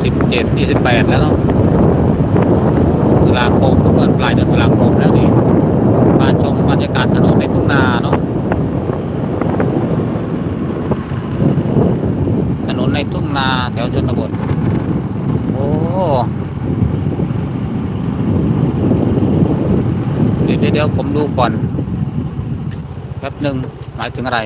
เจ็ดยี่สิบแปดแล้วเนาะตุลาคมเปิดปลายเดือนตุลาคมแล้วนี่มาชมบรรยากาศถนนในทุ่งนาเนาะถนนในทุ่งนาแถวชนบทโอ้เดี๋ยวเดี๋ยวผมดูก่อนแป๊บหนึ่งหมายถึงอะไร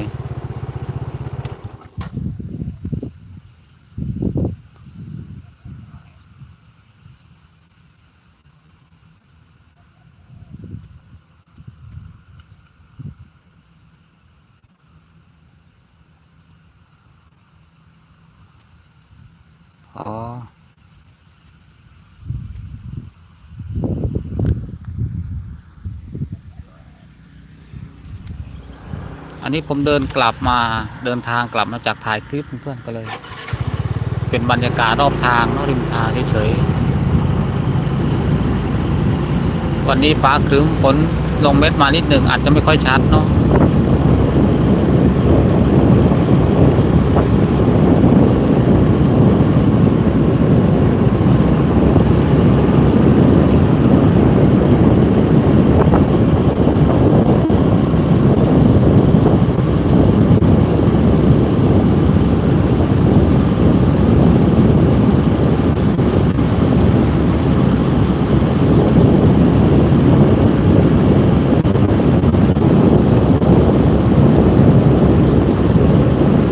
อันนี้ผมเดินกลับมาเดินทางกลับมาจากถ่ายคลิปเพื่อนๆก็เลย เป็นบรรยากาศรอบทางเนอะริมทางเฉยๆวันนี้ฟ้าครึ้มฝนลงเม็ดมานิดหนึ่งอาจจะไม่ค่อยชัดเนาะ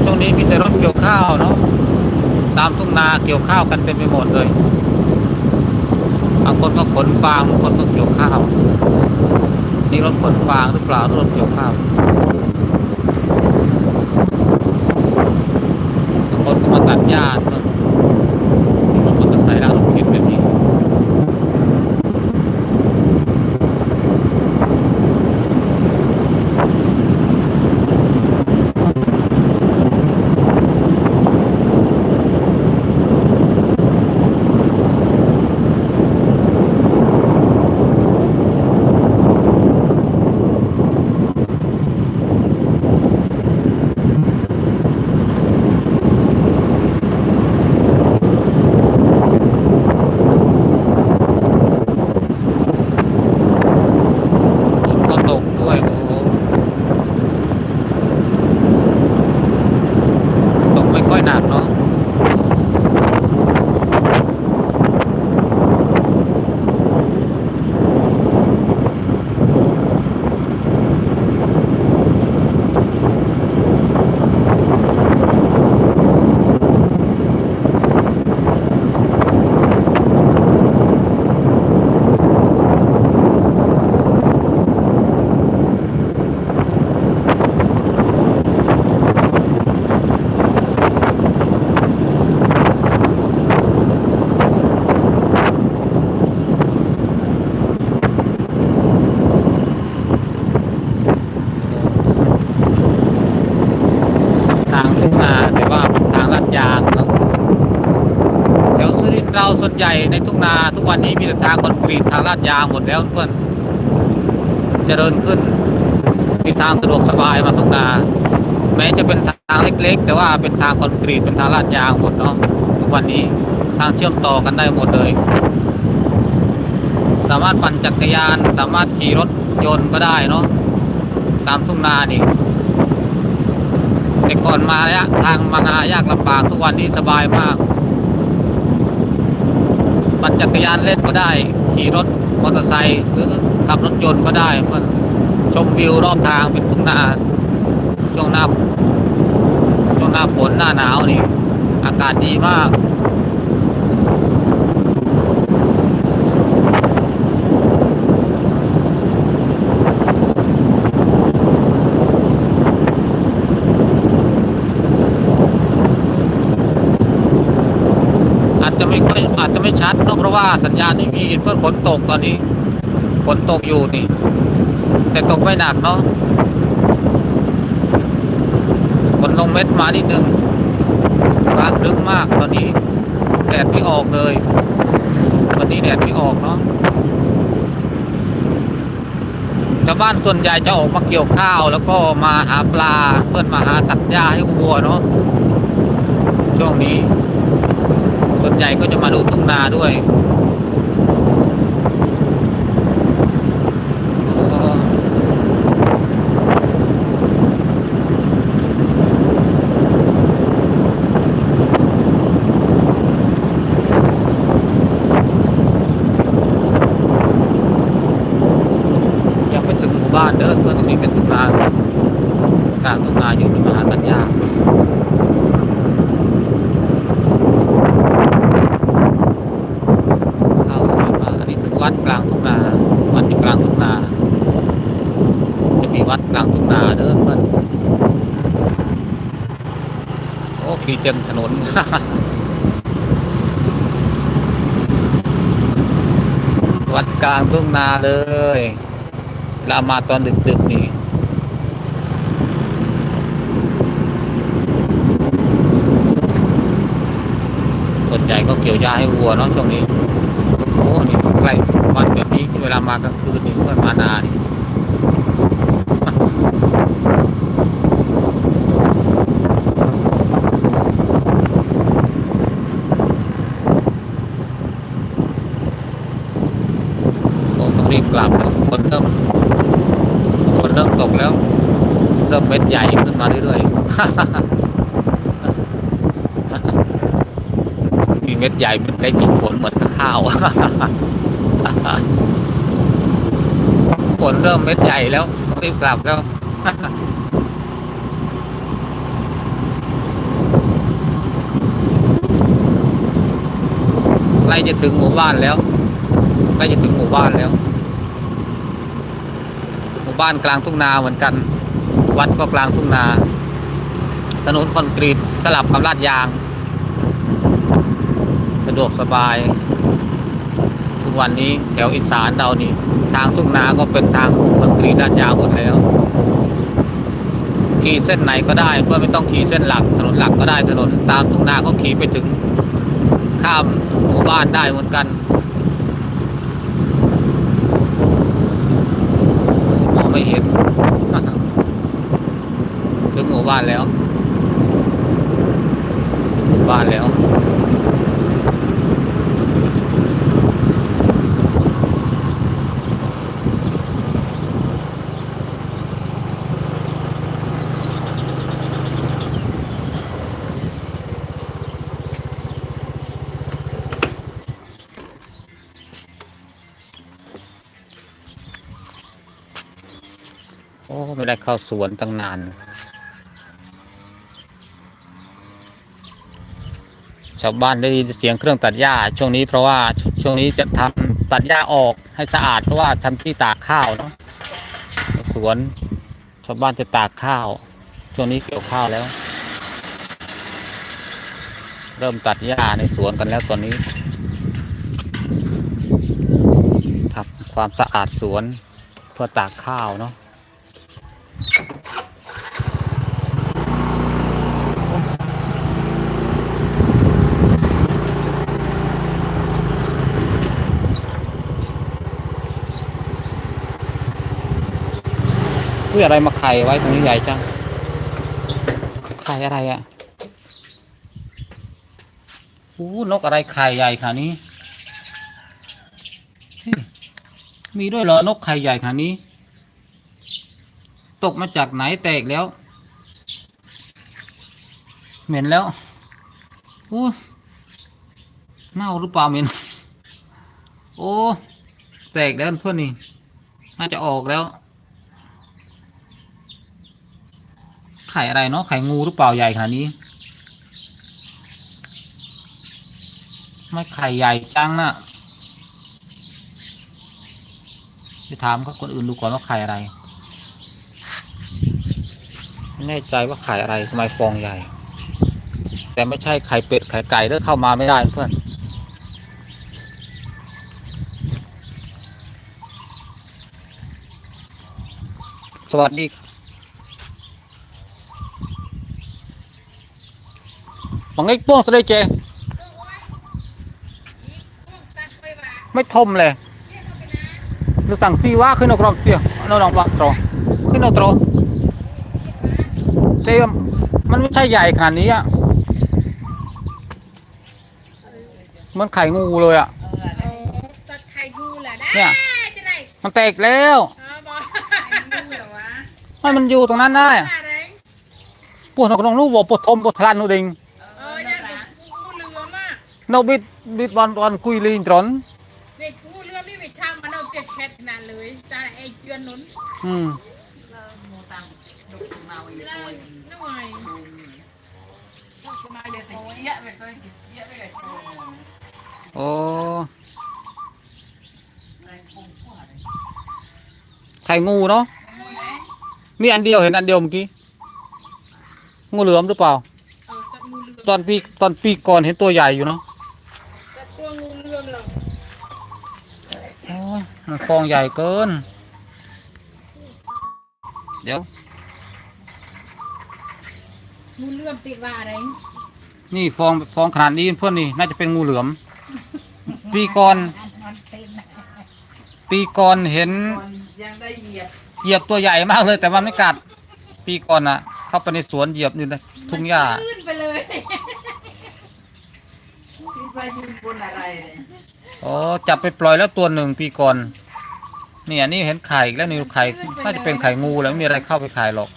ช่วงนี้มีแต่รถเกี่ยวข้าวเนาะ ตามทุ่งนาเกันเต็มไปหมดเลยบางคนก็ขนฟางบางคนก็เกี่ยวข้าวนี่รถขนฟางหรือเปล่ารถเกี่ยวข้าวบางคนก็มาตัดหญ้าเนอะมีรถมอเตอร์ไซค์ลากรถเข็นแบบนี้ ฝนก็ตกด้วยโอ้โหตกไม่ค่อยหนักเนาะทางทุ่งนาแต่ว่าเป็นทางลาดยางเนาะแถวสุรินทร์เราส่วน ใหญ่ในทุ่งนาทุกวันนี้มีแต่ทางคอนกรีตทางลาดยางหมดแล้วเพื่อนเจริญขึ้นมีทางสะดวกสบายมาทุ่งนา แม้จะเป็นทางเล็ก ๆ แต่ว่าเป็นทางคอนกรีตเป็นทางลาดยางหมดเนาะทุกวันนี้ทางเชื่อมต่อกันได้หมดเลย สามารถปั่นจักรยาน สามารถขี่รถยนต์ก็ได้เนาะตามทุ่งนานี่แต่ก่อนมาเนี่ยทางมานา ยากลำบากทุกวันนี้สบายมาก ปั่นจักรยานเล่นก็ได้ ขี่รถมอเตอร์ไซค์หรือขับรถยนต์ก็ได้เพื่อนชมวิวรอบทางเป็นทุ่งนาช่วงหน้าช่วงหน้าฝนหน้าหนาวนี่ อากาศดีมาก จจะไม่ค่อยอาจจะไม่ชัดเนอะเพราะว่าสัญญาณไม่มีเพื่อฝนตกตอนนี้ฝนตกอยู่นี่ แต่ตกไม่หนักเนาะฝนลงเม็ดมานิดนึงฟ้าครึ้มมากตอนนี้แดดไม่ออกเลยวันนี้แดดไม่ออกเนาะชาวบ้านส่วนใหญ่จะออกมาเกี่ยวข้าว แล้วก็มาหาปลาเพื่อนมาหาตัดหญ้าให้วัวเนาะช่วงนี้ ส่วนใหญ่ก็จะมาดูทุ่งนาด้วยอยังไม่ถึงบ้านเดินเพื่อนตรงนี้เป็นทุ่งนากางทุ่งนาอยู่ในมหาตัญญา ข้าวสวยมากอันนี้ถึง วัดกลางทุ่งนาวัดอยู่กลางทุ่งนาจะมีวัดกลางทุ่งนาเด้อเพื่อนโอ้ขี่เต็มถนนวัดกลางทุ่งนาเลยเวลามาตอนดึกๆนี่ส่วนใหญ่ก็เกี่ยวหญ้าให้วัวเนาะช่วงนี้โอ้นี่ใกล้ วันแบบนี้เวลามากลางคืนนี่เพื่อนมานานี่ต้องรีบกลับแล้วคนเริ่มคนเริ่มตกแล้ว เริ่มเม็ดใหญ่ขึ้นมาเรื่อยๆมีเม็ดใหญ่เม็ดเล็กมีฝนเหมือนข้าว ฝนเริ่มเม็ดใหญ่แล้วต้องรีบกลับแล้วใกล้จะถึงหมู่บ้านแล้วใกล้จะถึงหมู่บ้านแล้ว หมู่บ้านกลางทุ่งนาเหมือนกัน วัดก็กลางทุ่งนา ถนนคอนกรีตสลับกับลาดยาง สะดวกสบาย วันนี้แถวอีสานเรานี่ ทางทุ่งนาก็เป็นทางคอนกรีตลาดยางหมดแล้วขี่เส้นไหนก็ได้เพื่อไม่ต้องขี่เส้นหลักถนนหลักก็ได้ถนนตามทุ่งนาก็ขี่ไปถึงข้ามหมู่บ้านได้เหมือนกันมองไม่เห็นถึงหมู่บ้านแล้วหมู่บ้านแล้ว เข้าสวนตั้งนาน ชาวบ้านได้ยินเสียงเครื่องตัดหญ้า ช่วงนี้เพราะว่าช่วงนี้จะทำตัดหญ้าออกให้สะอาดเพราะว่าทำที่ตากข้าวเนาะสวนชาวบ้านจะตากข้าว ช่วงนี้เกี่ยวข้าวแล้ว เริ่มตัดหญ้าในสวนกันแล้วตอนนี้ทำความสะอาดสวนเพื่อตากข้าวเนาะ อุ้ยอะไรมาไข่ไว้ตรงนี้ใหญ่จัง ไข่อะไรอะ่ะอู้นกอะไรไข่ใหญ่ขนาดนี้ มีด้วยเหรอนกไข่ใหญ่ขนาดนี้ ตกมาจากไหนแตกแล้ว เหม็นแล้วอู้เน่าหรือเปล่าเหม็น โอ้ แตกแล้วเพื่อนนี่ น่าจะออกแล้ว ข่อะไรเนาะไข่งูหรือเปล่าใหญ่ขนาดนี้ไม่ไข่ใหญ่จังนะจะถามก็คนอื่นดูก่อนว่าไข่อะไรไม่แน่ใจว่าไข่อะไรทำไมฟองใหญ่ แต่ไม่ใช่ไข่เป็ดไข่ไก่เด้อเข้ามาไม่ได้เพื่อนสวัสดี bằng ít buông đây chê mấy thôm lề nó สั่งซีว่าขึ้นเอากรอบเตียเราลองปะตรอขึ้นเอาตรอแต่มันไม่ใช่ใหญ่ขนาดนี้อะมือนไข่งูเลยอะเนี่ยมันแตกแล้วอ๋อบอกให้มันอยู่ตรงนั้นได้อะอะไรพวกราก็ต้องรู้ว่ปวดทมปวดทลันนู่นเอง เออยังงูเหลือ มากเราบิดบิดบอลตอนคุยลิงตรอนเด็กงูเหลือมนี่ไม่ทำมันเอาเจ็ดแคทขนาดเลยจ้าไอ้เจือนนุนอืมหน่วยโอ้ไข่งูเนาะนี่อันเดียวเห็นอันเดียวเมื่อกี้งูเหลือมหรือเปล่าเออสัตว์งูเหลือมตอนปีตอนปีก่อนเห็นตัวใหญ่อยู่เนาะ สัตว์ตัวงูเหลือมเหรอ โอ้ย มันฟองใหญ่เกิน เดี๋ยว งูเหลือมติดว่าอะไรนี่ฟองฟองขนาดนี้เพื่อนนี่น่าจะเป็นงูเหลือม ปีก่อนปีก่อนเห็นยังได้เหยียบเหยียบตัวใหญ่มากเลย แต่มันไม่กัด ปีก่อนอะเข้าไปในสวนเหยียบอยู่ในทุ่งหญ้าขึ้นไปเลย คิดว่ายืนบนอะไรเนี่ย อ๋อจับไปปล่อยแล้วตัวหนึ่งปีก่อนเนี่ยนี่เห็นไข่อีกแล้วนี่ไข่น่าจะเป็นไข่งูแล้วไม่มีอะไรเข้าไปไข่หรอก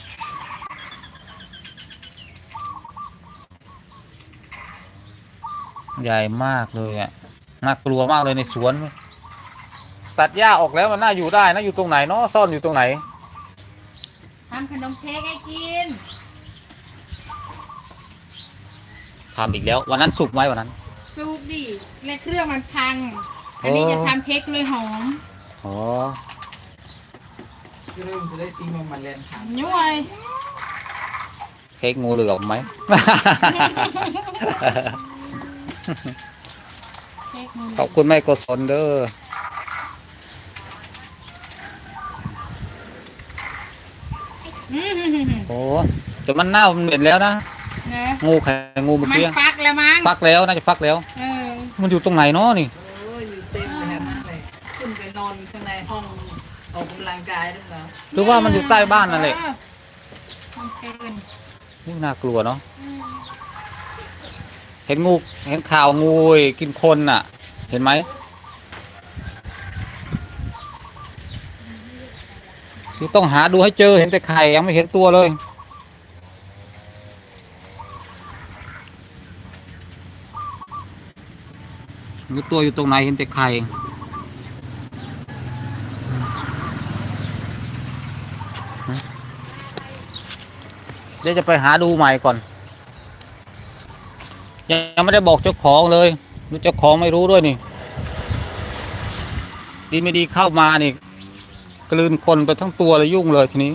ใหญ่มากเลยอะน่ากลัวมากเลยในสวน ตัดหญ้าออกแล้วมันน่าอยู่ได้นะอยู่ตรงไหนเนาะซ่อนอยู่ตรงไหนทำขนมเค้กให้กินทำอีกแล้ว วันนั้นสุกไหมวันนั้น ซุปดิในเครื่องมันพัง อันนี้โอ้จะทำเค้กเลยหอมอ๋อเริ่มจะได้ตีมันมาเล่นขันย้วยเค้กงูเหลือมไหม เค้กมือขอบคุณแม่กศลเด้ออืมโอ้แต่มันเน่ามันเหม็นแล้วนะ นะงูไข่งูเมื่อมันกี้ฟัก แล้วมั้งฟักแล้วน่าจะฟักแล้ว เออมันอยู่ตรงไหนเนาะนี่โอ้ยอยู่เต็มเลยนะเลยขึ้นไปนอนข้างในห้องออกกำลังกายด้วยเหรอหรือว่ามันอยู่ใต้บ้านนั่นแหละเออมันเกินอุ๊ยน่ากลัวเนาะอืมเห็นงูเห็นข่าวงูกินคนน่ะ เห็นไหมคือต้องหาดูให้เจอเห็นแต่ไข่ยังไม่เห็นตัวเลย นี่ตัวอยู่ตรงไหนเห็นแต่ไข่เดี๋ยวจะไปหาดูใหม่ก่อน ยังไม่ได้บอกเจ้าของเลยเจ้าของไม่รู้ด้วยนี่ ดีไม่ดีเข้ามานี่กลืนคนไปทั้งตัวเลยยุ่งเลยทีนี้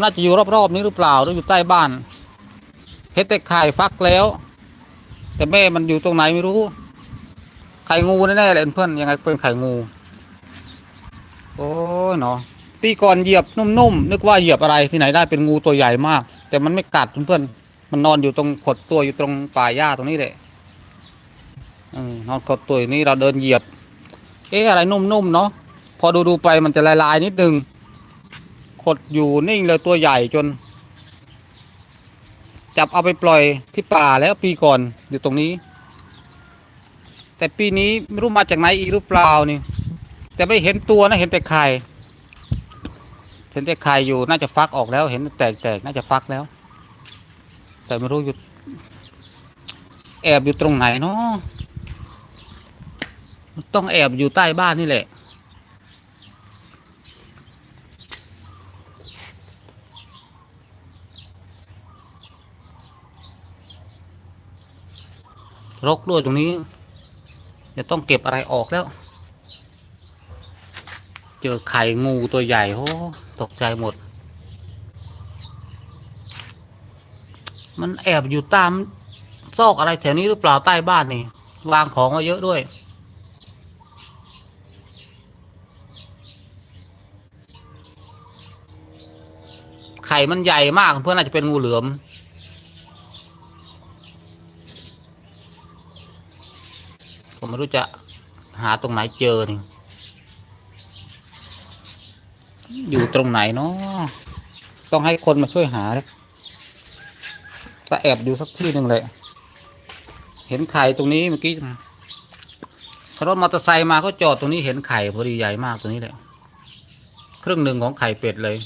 น่าจะอยู่รอบๆนี้หรือเปล่าหรืออยู่ใต้บ้านเฮ็ดแต่ไข่ฟักแล้ว แต่แม่มันอยู่ตรงไหนไม่รู้ ไข่งูแน่ๆเลยเพื่อนยังไงเป็นไข่งู โอ้ยเนาะปีก่อนเหยียบนุ่มๆนึกว่าเหยียบอะไรที่ไหนได้เป็นงูตัวใหญ่มาก แต่มันไม่กัดเพื่อนๆมันนอนอยู่ตรงขดตัวอยู่ตรงป่าหญ้าตรงนี้แหละเอนอนขดตัวนี่เราเดินเหยียบ เอ๊ะอะไรนุ่มๆเนาะพอดูๆไปมันจะลายๆนิดนึงขดอยู่นิ่งเลยตัวใหญ่จน จับเอาไปปล่อยที่ป่าแล้วปีก่อนอยู่ตรงนี้ แต่ปีนี้ไม่รู้มาจากไหนอีกหรือเปล่านี่ แต่ไม่เห็นตัวนะเห็นแต่ไข่เห็นแต่ไข่อยู่น่าจะฟักออกแล้ว เห็นแตกๆน่าจะฟักแล้ว แต่ไม่รู้อยู่แอบอยู่ตรงไหนเนาะต้องแอบอยู่ใต้บ้านนี่แหละ รกด้วยตรงนี้ จะต้องเก็บอะไรออกแล้ว เจอไข่งูตัวใหญ่โอ้ตกใจหมด มันแอบอยู่ตามซอกอะไรแถวนี้หรือเปล่าใต้บ้านนี่ วางของมาเยอะด้วยไข่มันใหญ่มากเพื่อนอาจจะเป็นงูเหลือม ผม ไม่รู้จะหาตรงไหนเจอนี่อยู่ตรงไหนเนาะต้องให้คนมาช่วยหาเลยจะแอบอยู่สักที่หนึ่งเลย เห็นไข่ตรงนี้เมื่อกี้รถมอเตอร์ไซค์มาก็จอดตรงนี้เห็นไข่พอดีใหญ่มากตรงนี้แหละครึ่งหนึ่งของไข่เป็ดเลย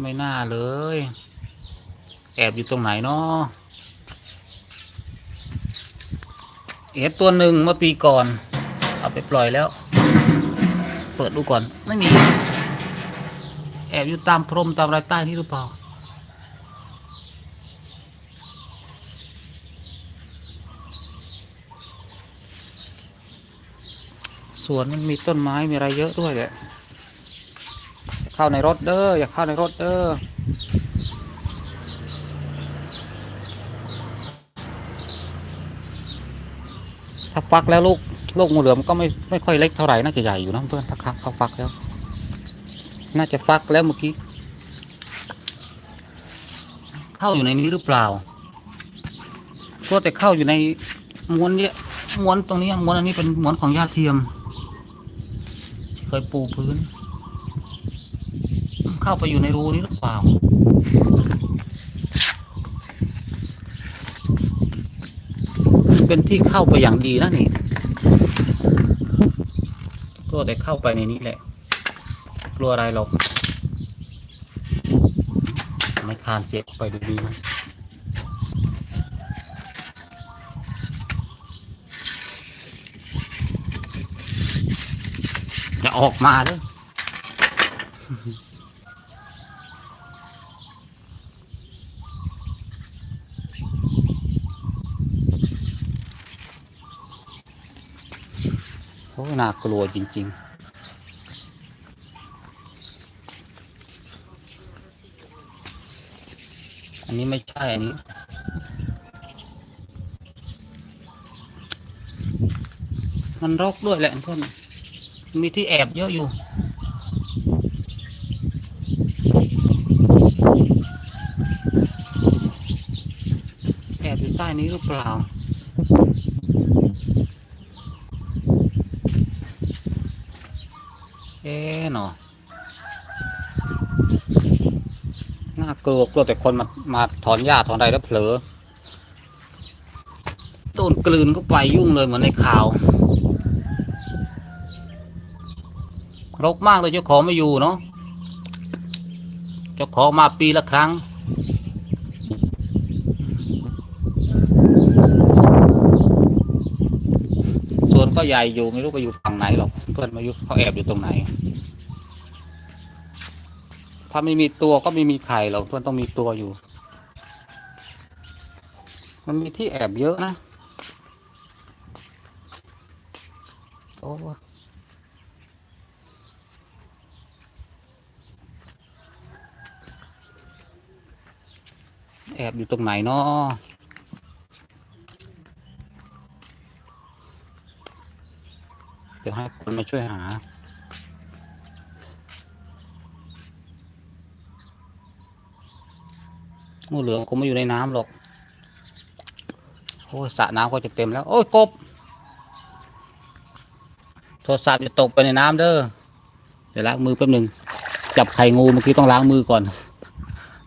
ไม่น่าเลย แอบอยู่ตรงไหนเนาะ เห็นตัวหนึ่งเมื่อปีก่อน เอาไปปล่อยแล้ว เปิดดูก่อน ไม่มี แอบอยู่ตามพรมตามรายใต้นี่หรือเปล่า สวนมันมีต้นไม้มีอะไรเยอะด้วยแหละเข้าในรถเด้อ อย่าเข้าในรถเด้อ ถ้าฟักแล้วลูกลูกงูเหลือมก็ไม่ไม่ค่อยเล็กเท่าไหร่น่าจะใหญ่อยู่นะเพื่อนถ้าครับเขาฟักแล้ว น่าจะฟักแล้วเมื่อกี้เข้าอยู่ในนี้หรือเปล่าก็แต่เข้าอยู่ในม้วนเนี้ยม้วนตรงนี้ม้วนอันนี้เป็นม้วนของหญ้าเทียมที่เคยปูพื้น เข้าไปอยู่ในรูนี้หรือเปล่า เป็นที่เข้าไปอย่างดีนะนี่ก็แต่เข้าไปในนี้แหละ กลัวอะไรหรอกไม่คานเสียไปดูดีไหมจะออกมาเด้อ น่ากลัวจริง ๆอันนี้ไม่ใช่อันนี้ มันรกด้วยแหละเพื่อนมีที่แอบเยอะอยู่ แอบอยู่ใต้นี้หรือเปล่า เอ๊ะเนาะน่า กลัวกลัวแต่คนมามาถอนหญ้าถอนอะไรแล้วเผลอโดนกลืนเข้าไปยุ่งเลยเหมือนในข่าวรกมากเลยเจ้าของไม่อยู่เนาะเจ้าของมาปีละครั้งส่วนก็ใหญ่อยู่ไม่รู้ไปอยู่ฝั่งไหนหรอกเพื่อนไมาอยู่เขาแอบอยู่ตรงไหน ถ้าไม่มีตัวก็ไม่มีไข่หรอกเพื่อนต้องมีตัวอยู่ มันมีที่แอบเยอะนะโอ้แอบอยู่ตรงไหนเนาะเดี๋ยวให้คนมาช่วยหา งูเหลือมคงไม่อยู่ในน้ำหรอกโอ้ยสระน้ำก็จะเต็มแล้ว โอ้ยกบ โทรศัพท์จะตกไปในน้ำเด้อเดี๋ยวล้างมือแป๊บหนึ่งจับไข่งูเมื่อกี้ต้องล้างมือก่อน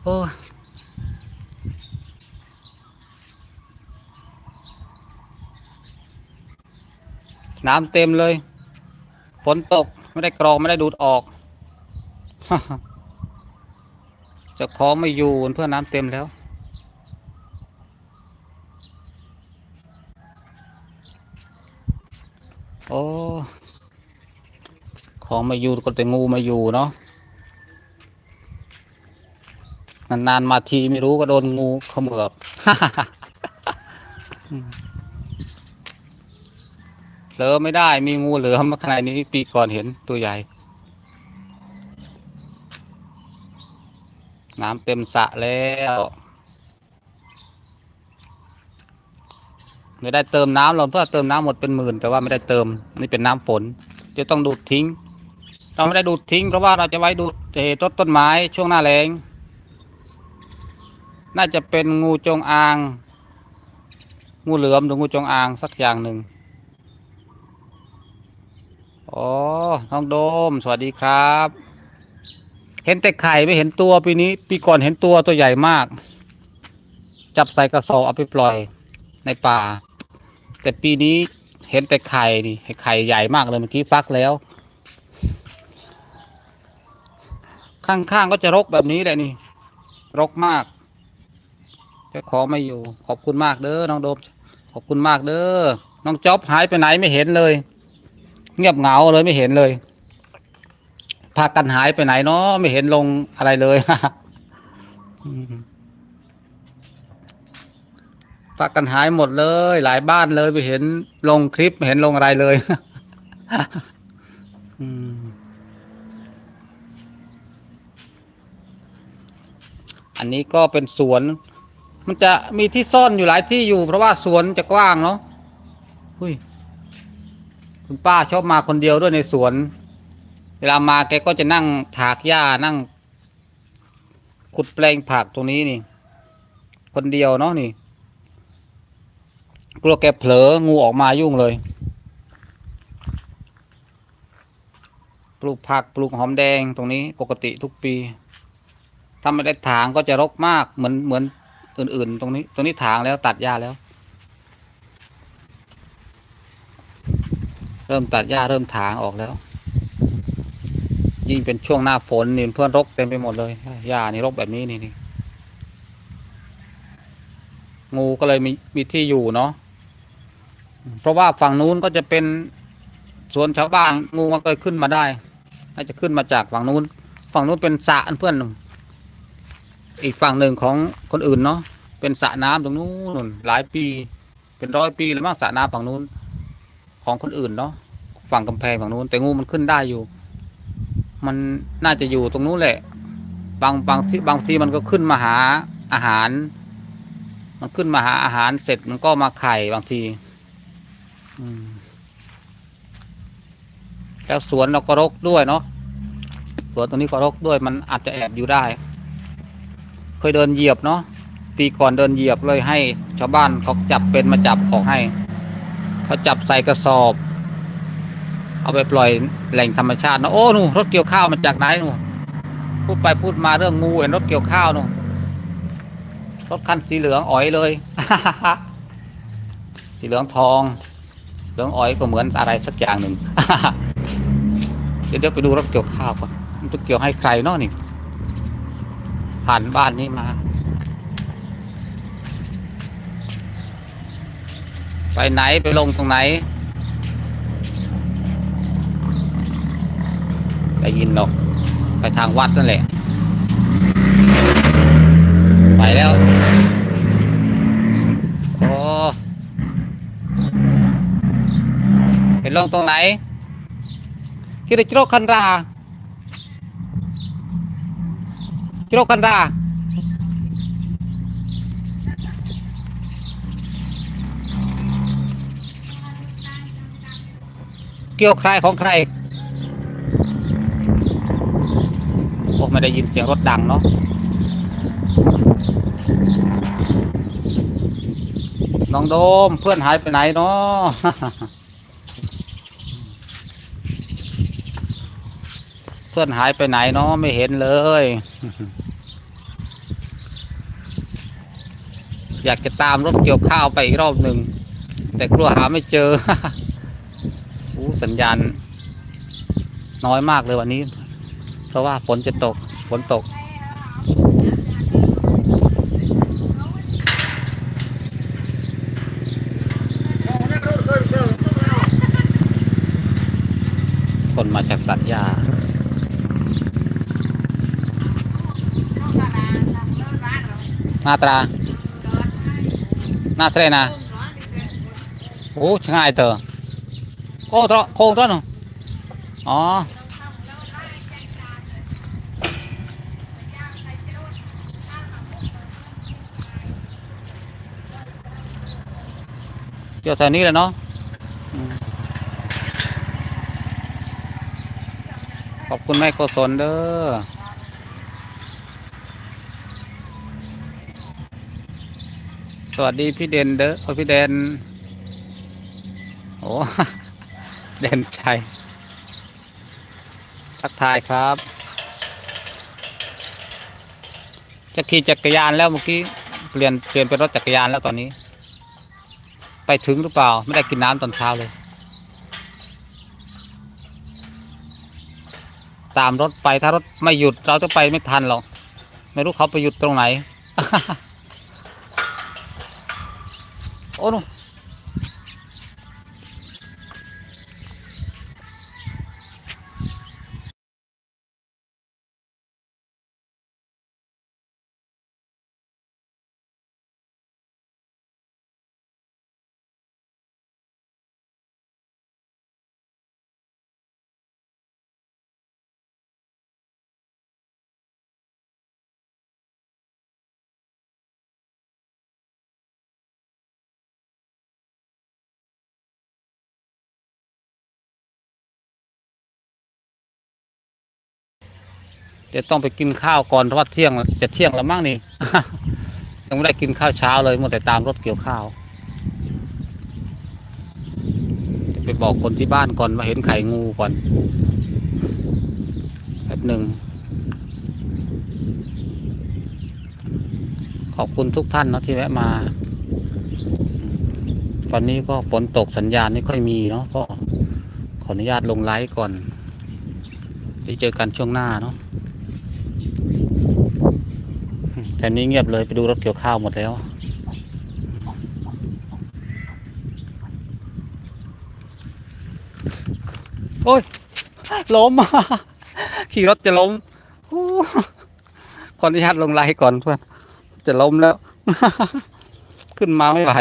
โอ้ยน้ำเต็มเลยฝนตก ไม่ได้กรอง ไม่ได้ดูดออก จะขอไม่อยู่เพื่อน้ำเต็มแล้ว โอ้ของมาอยู่ก็แต่งูมาอยู่เนาะนานๆมาทีไม่รู้ก็โดนงูเขมือบเผลอไม่ได้มีงูเหลือมมาขนาดนี้ปีก่อนเห็นตัวใหญ่ น้ำเต็มสระแล้วไม่ได้เติมน้ำเราเพื่อเติมน้ำหมดเป็นหมื่น แต่ว่าไม่ได้เติมอันนี่เป็นน้ำฝนจะต้องดูดทิ้ง เราไม่ได้ดูดทิ้ง เพราะว่าเราจะไว้ดูดเอ่อต้นต้นไม้ช่วงหน้าแล้งน่าจะเป็นงูจงอาง งูเหลือมหรืองูจงอางสักอย่างหนึ่งอ๋อน้องโดม สวัสดีครับ เห็นแต่ไข่ไม่เห็นตัวปีนี้ ปีก่อนเห็นตัวตัวใหญ่มาก จับใส่กระสอบเอาไปปล่อยในป่า แต่ปีนี้เห็นแต่ไข่นี่ไข่ใหญ่มากเลยเมื่อกี้ฟักแล้ว ข้างๆก็จะรกแบบนี้แหละนี่ รกมากจะขอไม่อยู่ ขอบคุณมากเด้อน้องโดม ขอบคุณมากเด้อน้องจ๊อบหายไปไหนไม่เห็นเลย เงียบเหงาเลยไม่เห็นเลย พากันหายไปไหนเนาะไม่เห็นลงอะไรเลยพากันหายหมดเลย หลายบ้านเลยไม่เห็นลงคลิปไม่เห็นลงอะไรเลยอันนี้ก็เป็นสวน มันจะมีที่ซ่อนอยู่หลายที่อยู่ เพราะว่าสวนจะกว้างเนาะหุยคุณป้าชอบมาคนเดียวด้วยในสวน เวลามาแกก็จะนั่งถากหญ้านั่ง ขุดแปลงผักตรงนี้นี่ คนเดียวเนาะนี่ กลัวแกเผลองูออกมายุ่งเลย ปลูกผักปลูกหอมแดงตรงนี้ปกติทุกปีถ้าไม่ได้ถางก็จะรกมากเหมือนเหมือนอื่น ๆ ตรงนี้ ตรงนี้ถางแล้วตัดหญ้าแล้ว เริ่มตัดหญ้าเริ่มถางออกแล้ว ยิ่งเป็นช่วงหน้าฝนนี่เพื่อนรกเต็มไปหมดเลยหญ้านี่รกแบบนี้นี่นี่งูก็เลยมีมีที่อยู่เนาะเพราะว่าฝั่งนู้นก็จะเป็นสวนชาวบ้านงูมันก็เลยขึ้นมาได้น่าจะขึ้นมาจากฝั่งนู้น ฝั่งนู้นเป็นสระเพื่อน อีกฝั่งหนึ่งของคนอื่นเนาะเป็นสระน้ำตรงนู้นหลายปี เป็นร้อยปีแล้วมั้งสระน้ำฝั่งนู้น ของคนอื่นเนาะฝั่งกำแพงฝั่งนู้นแต่งูมันขึ้นได้อยู่ มันน่าจะอยู่ตรงนู้นแหละ บางบางที่บางทีมันก็ขึ้นมาหาอาหาร มันขึ้นมาหาอาหารเสร็จมันก็มาไข่บางที อืมแล้วสวนเราก็รกด้วยเนาะสวนตรงนี้ก็รกด้วยมันอาจจะแอบอยู่ได้ เคยเดินเหยียบเนาะปีก่อนเดินเหยียบเลยให้ ชาวบ้านเขาจับเป็นมาจับออกให้เขาจับใส่กระสอบ เอาไปปล่อยแหล่งธรรมชาตินะโอ้หนูรถเกี่ยวข้าวมาจากไหนหนูพูดไปพูดมาเรื่องงูเห็นรถเกี่ยวข้าวหนูรถคันสีเหลืองอ๋อยเลยสีเหลืองทอง เหลืองอ๋อยก็เหมือนอะไรสักอย่างหนึ่งเดี๋ยวเดี๋ยวไปดูรถเกี่ยวข้าวก่อนมันจะเกี่ยวให้ใครเนาะนี่ ผ่านบ้านนี้มา ไปไหนไปลงตรงไหน ได้ยินหรอก ไปทางวัดนั่นแหละ ไปแล้วโอ้ไปลงตรงไหนคิดจะโจรกคันราโจรกกันราเกี่ยวใครของใคร โอ้ ไม่ได้ยินเสียงรถดังเนาะน้องโดมเพื่อนหายไปไหนเนาะเพื่อนหายไปไหนเนาะไม่เห็นเลย อยากจะตามรถเกี่ยวข้าวไปอีกรอบหนึ่ง แต่กลัวหาไม่เจออู้สัญญาณ น้อยมากเลยวันนี้ เพราะว่าฝนจะตกฝนตก คนมาจากตัดหญ้านาตรานาเทรนะโอ้ช่างไงเตอโอ้ตรโค้งต้นอ๋อ ยวแถวนี้แหละเนาะขอบคุณแม่โกศลเด้อสวัสดีพี่เด่นเด้อพี่เด่นโอ้เด่นชัยทักทายครับ จะขี่จักรยานแล้วเมื่อกี้ เปลี่ยนเปลี่ยนเป็นรถจักรยานแล้วตอนนี้ ไปถึงหรือเปล่า ไม่ได้กินน้ำตอนเช้าเลย ตามรถไปถ้ารถไม่หยุดเราจะไปไม่ทันหรอก ไม่รู้เขาไปหยุดตรงไหน โอ้โเดี๋ยวต้องไปกินข้าวก่อนเพราะว่าเที่ยงจะเที่ยงแล้วมั้งนี่ ยังไม่ได้กินข้าวเช้าเลยมัวแต่ตามรถเกี่ยวข้าวไปบอกคนที่บ้านก่อนว่าเห็นไข่งูก่อนแป๊บหนึ่งขอบคุณทุกท่านเนาะที่แวะมาวันนี้ก็ฝนตกสัญญาณไม่ค่อยมีเนาะก็ขออนุญาตลงไลฟ์ก่อนไปเจอกันช่วงหน้าเนาะ แต่นี้เงียบเลยไปดูรถเกี่ยวข้าวหมดแล้วโอ้ยล้มขี่รถจะล้มโอ้ขออนุญาตลงไลฟ์ก่อนเพื่อนจะล้มแล้ว ขึ้นมาไม่ไหว